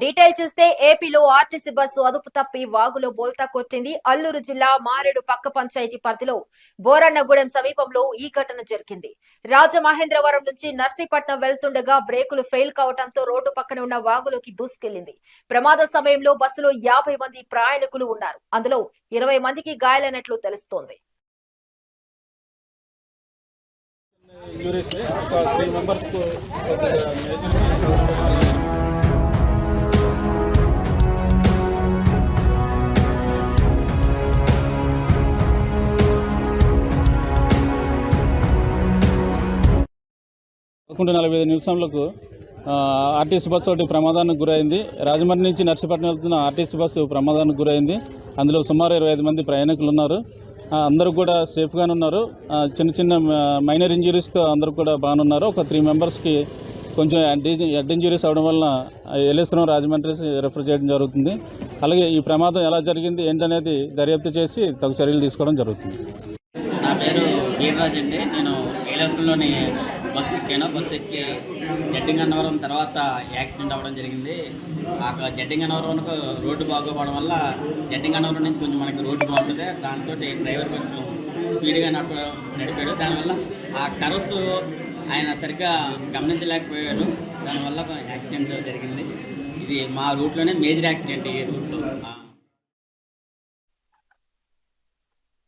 Detail చూస్తే ఏపీలో RTC bus అదుపు తప్పి వాగులో బోల్తా కొట్టింది. అల్లూరు జిల్లా మారేడు పక్క పంచాయతీ పరిధిలో బోరన్నగూడెం సమీపంలో ఈ ఘటన జరిగింది. రాజమహేంద్రవరం నుంచి నర్సీపట్నం వెళ్తుండగా బ్రేకులు ఫెయిల్ కావడంతో రోడ్డు పక్కన ఉన్న వాగులోకి దూసుకెళ్ళింది ప్రమాద సమయంలో బస్సులో యాభై మంది ప్రయాణికులు ఉన్నారు. అందులో ఇరవై మందికి గాయాలైనట్లు తెలుస్తోంది. ఒక త్రీ పదకొండు నలభై ఐదు నిమిషాలకు ఆర్టీసీ బస్సు ఒకటి ప్రమాదానికి గురైంది. రాజమండ్రి నుంచి నర్సీపట్నం వెళ్తున్న ఆర్టీసీ బస్సు ప్రమాదానికి గురైంది. అందులో సుమారు ఇరవై ఐదు మంది ప్రయాణికులు ఉన్నారు. అందరూ కూడా సేఫ్గానే ఉన్నారు. చిన్న చిన్న మైనర్ ఇంజురీస్తో అందరూ కూడా బాగానే ఉన్నారు ఒక త్రీ మెంబర్స్కి కొంచెం హెడ్ ఇంజురీస్ అవడం వలన ఎలేశ్వరం రాజమండ్రి రెఫర్ చేయడం జరుగుతుంది. అలాగే ఈ ప్రమాదం ఎలా జరిగింది ఏంటనేది దర్యాప్తు చేసి తగు చర్యలు తీసుకోవడం జరుగుతుంది. నా పేరు వీరరాజ్ అండి. నేను ఏలేశ్వరంలోని బస్సు ఎక్కాను? బస్సు ఎక్కి జడ్డింగ్ అన్నవరం తర్వాత యాక్సిడెంట్ అవ్వడం జరిగింది. అక్కడ జడ్డింగన్నవరంకు రోడ్డు బాగోపోవడం వల్ల జడ్డింగ్ అన్నవరం నుంచి కొంచెం మనకి రోడ్డు బాగుంటుంది. దాంతో డ్రైవర్ కొంచెం స్పీడ్గా నడప నడిపాడు. దానివల్ల ఆ కరస్ ఆయన సరిగ్గా గమనించలేకపోయాడు. దానివల్ల యాక్సిడెంట్ జరిగింది. ఇది మా రూట్లోనే మేజర్ యాక్సిడెంట్ ఈ రూట్లో.